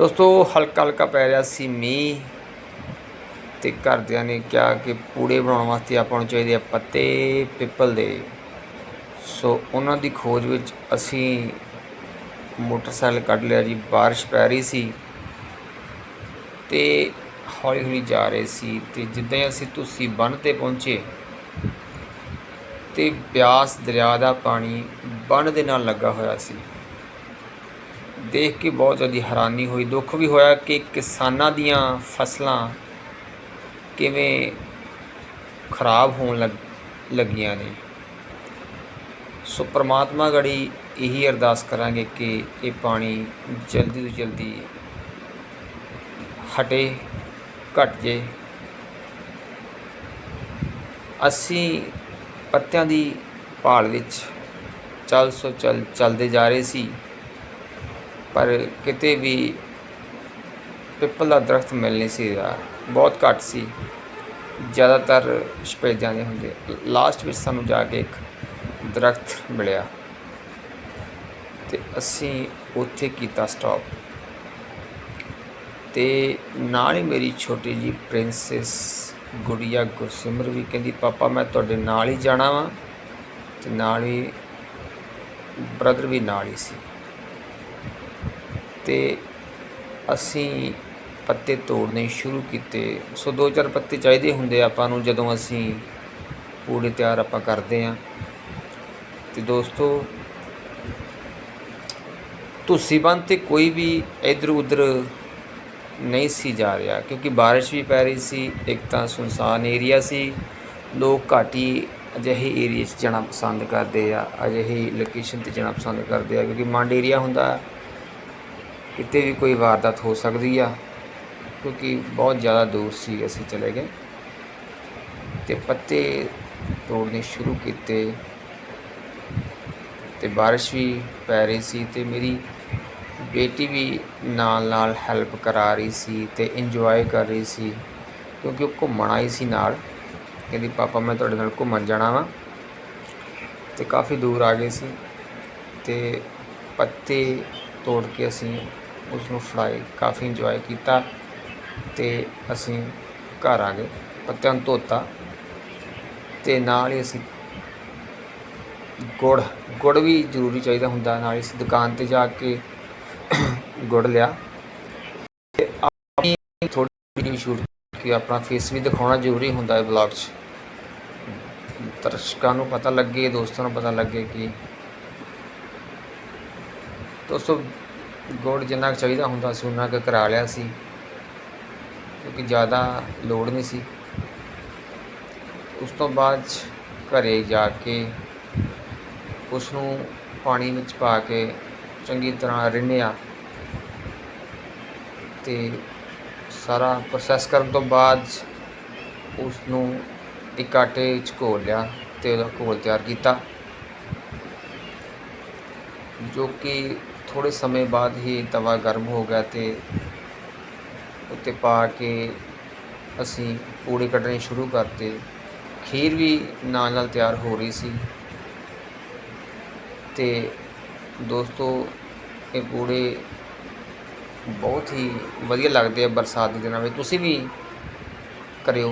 ਦੋਸਤੋ, ਹਲਕਾ ਹਲਕਾ ਪੈ ਰਿਹਾ ਸੀ ਮੀਂਹ ਤੇ ਘਰਦਿਆਂ ਨੇ ਕਿਹਾ ਕਿ ਪੂੜੇ ਬਣਾਉਣ ਵਾਸਤੇ ਆਪਾਂ ਨੂੰ ਚਾਹੀਦੇ ਆ ਪੱਤੇ ਪਿੱਪਲ ਦੇ। ਸੋ ਉਹਨਾਂ ਦੀ ਖੋਜ ਵਿੱਚ ਅਸੀਂ ਮੋਟਰਸਾਈਕਲ ਕੱਢ ਲਿਆ ਜੀ, ਬਾਰਿਸ਼ ਪੈ ਰਹੀ ਸੀ ਤੇ ਹੌਲੀ ਹੌਲੀ ਜਾ ਰਹੇ ਸੀ ਤੇ ਜਿੱਦਾਂ ਹੀ ਅਸੀਂ ਤੁਸੀਂ ਬੰਨ ਤੇ ਪਹੁੰਚੇ ਤੇ ਬਿਆਸ ਦਰਿਆ ਦਾ ਪਾਣੀ ਬੰਨ ਦੇ ਨਾਲ ਲੱਗਾ ਹੋਇਆ ਸੀ। ਦੇਖ ਕੇ ਬਹੁਤ ਜ਼ਿਆਦਾ ਹੈਰਾਨੀ ਹੋਈ, ਦੁੱਖ ਵੀ ਹੋਇਆ ਕਿ ਕਿਸਾਨਾਂ ਦੀਆਂ ਫਸਲਾਂ ਕਿਵੇਂ ਖਰਾਬ ਹੋਣ ਲੱਗ, ਲੱਗੀਆਂ ਨੇ। ਸੋ ਪ੍ਰਮਾਤਮਾ ਗੜੀ ਇਹੀ ਅਰਦਾਸ ਕਰਾਂਗੇ ਕਿ ਇਹ ਪਾਣੀ ਜਲਦੀ ਤੋਂ ਜਲਦੀ ਹਟੇ, ਘਟ ਜੇ। ਅਸੀਂ ਪੱਤਿਆਂ ਦੀ ਭਾਲ ਵਿੱਚ ਚੱਲ ਸੋ ਚੱਲ, ਚੱਲਦੇ ਜਾ ਰਹੇ ਸੀ। ਪਰ ਕਿਤੇ ਵੀ ਪਿੱਪਲ ਦਾ ਦਰਖਤ ਮਿਲ ਨਹੀਂ ਸੀ ਰਿਹਾ। ਬਹੁਤ ਘੱਟ ਸੀ। ਜ਼ਿਆਦਾਤਰ ਸਪੇਜਾਂ ਦੇ ਹੁੰਦੇ। ਲਾਸਟ ਵਿੱਚ ਸਾਨੂੰ ਜਾ ਕੇ ਇੱਕ ਦਰਖਤ ਮਿਲਿਆ ਤੇ ਅਸੀਂ ਉੱਥੇ ਕੀਤਾ ਸਟਾਪ ਤੇ ਨਾਲ ਹੀ ਮੇਰੀ ਛੋਟੀ ਜੀ ਪ੍ਰਿੰਸੈਸ ਗੁੜੀਆ ਗੁਰਸਿਮਰ ਵੀ ਕਹਿੰਦੀ, ਪਾਪਾ, ਮੈਂ ਤੁਹਾਡੇ ਨਾਲ ਹੀ ਜਾਣਾ ਵਾਂ। ਤੇ ਨਾਲ ਹੀ ਬ੍ਰਦਰ ਵੀ ਨਾਲ ਹੀ ਸੀ। ਤੇ ਅਸੀਂ ਪੱਤੇ ਤੋੜਨੇ ਸ਼ੁਰੂ ਕੀਤੇ। ਸੋ ਦੋ ਚਾਰ ਪੱਤੇ ਚਾਹੀਦੇ ਹੁੰਦੇ ਆਪਾਂ ਨੂੰ ਜਦੋਂ ਅਸੀਂ ਪੂੜੇ ਤਿਆਰ ਆਪਾਂ ਕਰਦੇ ਆਂ ਤੇ ਦੋਸਤੋ ਤੁਸੀਂ ਤੇ ਕੋਈ ਵੀ ਇਧਰ ਉਧਰ ਨਹੀਂ ਸੀ ਜਾ ਰਿਹਾ, ਕਿਉਂਕਿ ਬਾਰਿਸ਼ ਵੀ ਪੈ ਰਹੀ ਸੀ, ਇੱਕ ਤਾਂ ਸੁਨਸਾਨ ਏਰੀਆ ਸੀ। ਲੋਕ ਘੱਟ ਹੀ ਅਜਿਹੇ ਏਰੀਆ 'ਚ ਜਾਣਾ ਪਸੰਦ ਕਰਦੇ ਆ, ਅਜਿਹੀ ਲੋਕੇਸ਼ਨ ਤੇ ਜਾਣਾ ਪਸੰਦ ਕਰਦੇ ਆ, ਕਿਉਂਕਿ ਮੰਡ ਏਰੀਆ ਹੁੰਦਾ। ਕਿਤੇ ਵੀ ਕੋਈ ਵਾਰਦਾਤ ਹੋ ਸਕਦੀ ਆ, ਕਿਉਂਕਿ ਬਹੁਤ ਜ਼ਿਆਦਾ ਦੂਰ ਸੀ ਅਸੀਂ ਚਲੇ ਗਏ। ਤੇ ਪੱਤੇ ਤੋੜਨੇ ਸ਼ੁਰੂ ਕੀਤੇ। ਤੇ ਬਾਰਿਸ਼ ਵੀ ਪੈ ਰਹੀ ਸੀ ਤੇ ਮੇਰੀ ਬੇਟੀ ਵੀ ਨਾਲ ਨਾਲ ਹੈਲਪ ਕਰਾ ਰਹੀ ਸੀ ਤੇ ਇੰਜੋਏ ਕਰ ਰਹੀ ਸੀ, ਕਿਉਂਕਿ ਉਹ ਘੁੰਮਣ ਆਈ ਸੀ ਨਾਲ। ਕਹਿੰਦੀ, ਪਾਪਾ, ਮੈਂ ਤੁਹਾਡੇ ਨਾਲ ਘੁੰਮਣ ਜਾਣਾ ਵਾ। ਤੇ ਕਾਫੀ ਦੂਰ ਆ ਗਏ ਸੀ। ਤੇ ਪੱਤੇ ਤੋੜ ਕੇ ਅਸੀਂ ਉਸ ਨੂੰ ਫੜਾਏ ਕਾਫੀ ਇੰਜੋਏ ਕੀਤਾ ਤੇ ਅਸੀਂ ਘਰ ਆ ਗਏ, ਪੱਤਿਆਂ ਨੂੰ ਧੋਤਾ ਤੇ ਨਾਲ ਹੀ ਅਸੀਂ ਗੁੜ ਗੁੜ ਵੀ ਜ਼ਰੂਰੀ ਚਾਹੀਦਾ ਹੁੰਦਾ, ਨਾਲ ਹੀ ਅਸੀਂ ਦੁਕਾਨ ਤੇ ਜਾ ਕੇ ਗੁੜ ਲਿਆ ਤੇ ਆਪਣੀ ਥੋੜੀ ਜਿਹੀ ਸ਼ੂਟ ਕਿ ਆਪਣਾ ਫੇਸ ਵੀ ਦਿਖਾਉਣਾ ਜ਼ਰੂਰੀ ਹੁੰਦਾ ਹੈ ਵਲੌਗ 'ਚ। ਦਰਸ਼ਕਾਂ ਨੂੰ ਪਤਾ ਲੱਗੇ, ਦੋਸਤਾਂ ਨੂੰ ਪਤਾ ਲੱਗੇ ਕਿ ਦੋਸਤੋ ਗੁੜ ਜਿੰਨਾ ਕੁ ਚਾਹੀਦਾ ਹੁੰਦਾ ਸੀ, ਉਨਾ ਕੁ ਕਰਾ ਲਿਆ ਸੀ। ਕਿਉਂਕਿ ਜ਼ਿਆਦਾ ਲੋੜ ਨਹੀਂ ਸੀ। ਉਸ ਤੋਂ ਬਾਅਦ 'ਚ ਘਰੇ ਜਾ ਕੇ ਉਸ ਨੂੰ ਪਾਣੀ ਵਿੱਚ ਪਾ ਕੇ ਚੰਗੀ ਤਰ੍ਹਾਂ ਰਿੰਨਿਆ ਤੇ ਸਾਰਾ ਪ੍ਰੋਸੈਸ ਕਰਨ ਤੋਂ ਬਾਅਦ ਉਸ ਨੂੰ ਇੱਕ ਆਟੇ ਵਿੱਚ ਘੋਲ ਲਿਆ ਤੇ ਉਹਦਾ ਘੋਲ ਤਿਆਰ ਕੀਤਾ, ਜੋ ਕਿ ਥੋੜੇ ਸਮੇਂ ਬਾਅਦ ਹੀ ਤਵਾ ਗਰਮ ਹੋ ਗਿਆ ਤੇ ਉੱਤੇ ਪਾ ਕੇ ਅਸੀਂ ਪੂੜੇ ਕੱਢਣੇ ਸ਼ੁਰੂ ਕਰਤੇ। ਖੀਰ ਵੀ ਨਾਲ ਨਾਲ ਤਿਆਰ ਹੋ ਰਹੀ ਸੀ। ਤੇ ਦੋਸਤੋ, ਇਹ ਪੂੜੇ ਬਹੁਤ ਹੀ ਵਧੀਆ ਲੱਗਦੇ ਆ ਬਰਸਾਤ ਦੇ ਦਿਨਾਂ ਵਿੱਚ। ਤੁਸੀਂ ਵੀ ਕਰਿਓ।